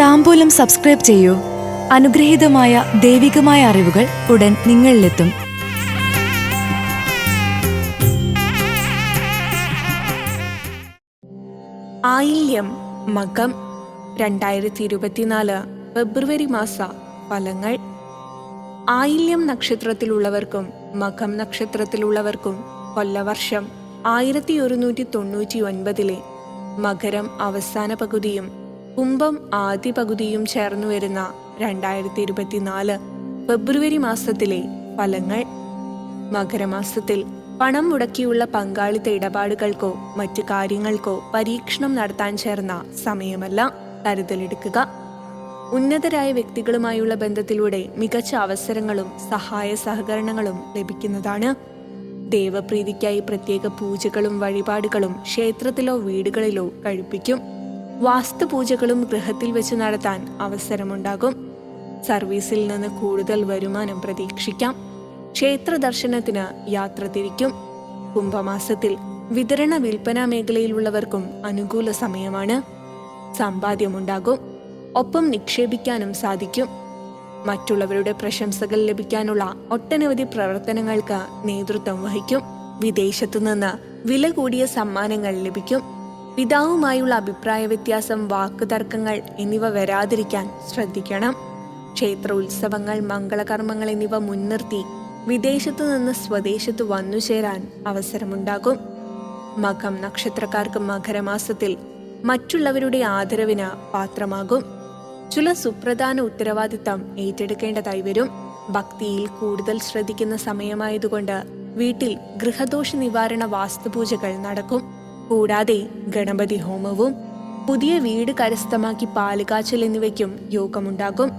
താമ്പൂലം subscribe ചെയ്യൂ. അനുഗ്രഹീതമായ ദൈവികമായ അറിവുകൾ ഉടൻ നിങ്ങളിലെത്തും. ആയില്യം മകം രണ്ടായിരത്തി ഇരുപത്തിനാല് ഫെബ്രുവരി മാസ ഫലങ്ങൾ. ആയില്യം നക്ഷത്രത്തിലുള്ളവർക്കും മകം നക്ഷത്രത്തിലുള്ളവർക്കും കൊല്ലവർഷം ആയിരത്തി ഒരുന്നൂറ്റി തൊണ്ണൂറ്റി ഒൻപതിലെ മകരം അവസാന പകുതിയും കുംഭം ആദ്യ പകുതിയും ചേർന്നു വരുന്ന രണ്ടായിരത്തി ഇരുപത്തിനാല് ഫെബ്രുവരി മാസത്തിലെ ഫലങ്ങൾ. മകരമാസത്തിൽ പണം മുടക്കിയുള്ള പങ്കാളിത്ത ഇടപാടുകൾക്കോ മറ്റു കാര്യങ്ങൾക്കോ പരീക്ഷണം നടത്താൻ ചേർന്ന സമയമല്ല കരുതലെടുക്കുക. ഉന്നതരായ വ്യക്തികളുമായുള്ള ബന്ധത്തിലൂടെ മികച്ച അവസരങ്ങളും സഹായ സഹകരണങ്ങളും ലഭിക്കുന്നതാണ്. ദേവപ്രീതിക്കായി പ്രത്യേക പൂജകളും വഴിപാടുകളും ക്ഷേത്രത്തിലോ വീടുകളിലോ കഴിപ്പിക്കും. വാസ്തുപൂജകളും ഗൃഹത്തിൽ വെച്ച് നടത്താൻ അവസരമുണ്ടാകും. സർവീസിൽ നിന്ന് കൂടുതൽ വരുമാനം പ്രതീക്ഷിക്കാം. ക്ഷേത്ര ദർശനത്തിന് യാത്ര തിരിക്കും. കുംഭമാസത്തിൽ വിതരണ വിൽപ്പന മേഖലയിലുള്ളവർക്കും അനുകൂല സമയമാണ്. സമ്പാദ്യമുണ്ടാകും. ഒപ്പം നിക്ഷേപിക്കാനും സാധിക്കും. മറ്റുള്ളവരുടെ പ്രശംസകൾ ലഭിക്കാനുള്ള ഒട്ടനവധി പ്രവർത്തനങ്ങൾക്ക് നേതൃത്വം വഹിക്കും. വിദേശത്തു നിന്ന് വില കൂടിയ സമ്മാനങ്ങൾ ലഭിക്കും. പിതാവുമായുള്ള അഭിപ്രായ വ്യത്യാസം വാക്കുതർക്കങ്ങൾ എന്നിവ വരാതിരിക്കാൻ ശ്രദ്ധിക്കണം. ക്ഷേത്ര ഉത്സവങ്ങൾ മംഗളകർമ്മങ്ങൾ എന്നിവ മുൻനിർത്തി വിദേശത്തു നിന്ന് സ്വദേശത്ത് വന്നു ചേരാൻ അവസരമുണ്ടാകും. മകം നക്ഷത്രക്കാർക്ക് മകരമാസത്തിൽ മറ്റുള്ളവരുടെ ആദരവിന് പാത്രമാകും. ചില സുപ്രധാന ഉത്തരവാദിത്തം ഏറ്റെടുക്കേണ്ടതായി വരും. ഭക്തിയിൽ കൂടുതൽ ശ്രദ്ധിക്കുന്ന സമയമായതുകൊണ്ട് വീട്ടിൽ ഗൃഹദോഷ നിവാരണ വാസ്തുപൂജകൾ നടക്കും. കൂടാതെ ഗണപതി ഹോമവും പുതിയ വീട് കരസ്ഥമാക്കി പാലുകാച്ചൽ എന്നിവയ്ക്കും യോഗമുണ്ടാകും.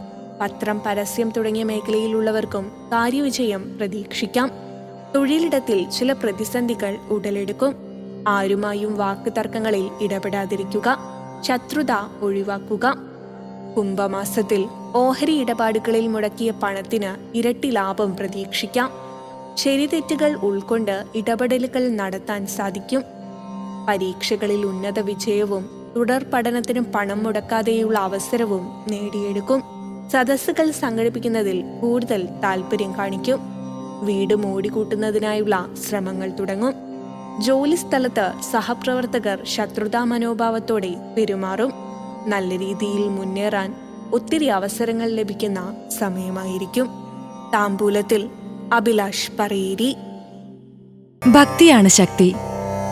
പത്രം പരസ്യം തുടങ്ങിയ മേഖലയിലുള്ളവർക്കും കാര്യവിജയം പ്രതീക്ഷിക്കാം. തൊഴിലിടത്തിൽ ചില പ്രതിസന്ധികൾ ഉടലെടുക്കും. ആരുമായും വാക്ക് തർക്കങ്ങളിൽ ഇടപെടാതിരിക്കുക. ശത്രുത ഒഴിവാക്കുക. കുംഭമാസത്തിൽ ഓഹരി ഇടപാടുകളിൽ മുടക്കിയ പണത്തിന് ഇരട്ടി ലാഭം പ്രതീക്ഷിക്കാം. ശരിതെറ്റുകൾ ഉൾക്കൊണ്ട് ഇടപെടലുകൾ നടത്താൻ സാധിക്കും. പരീക്ഷകളിൽ ഉന്നത വിജയവും തുടർ പഠനത്തിനും പണം മുടക്കാതെയുള്ള അവസരവും നേടിയെടുക്കും. സദസ്സുകൾ സംഘടിപ്പിക്കുന്നതിൽ കൂടുതൽ താല്പര്യം കാണിക്കും. വീട് മൂടിക്കൂട്ടുന്നതിനായുള്ള ശ്രമങ്ങൾ തുടങ്ങും. ജോലി സ്ഥലത്ത് സഹപ്രവർത്തകർ ശത്രുതാ മനോഭാവത്തോടെ പെരുമാറും. നല്ല രീതിയിൽ മുന്നേറാൻ ഒത്തിരി അവസരങ്ങൾ ലഭിക്കുന്ന സമയമായിരിക്കും. താമ്പൂലത്തിൽ അഭിലാഷ് പറയേരി. ഭക്തിയാണ് ശക്തി.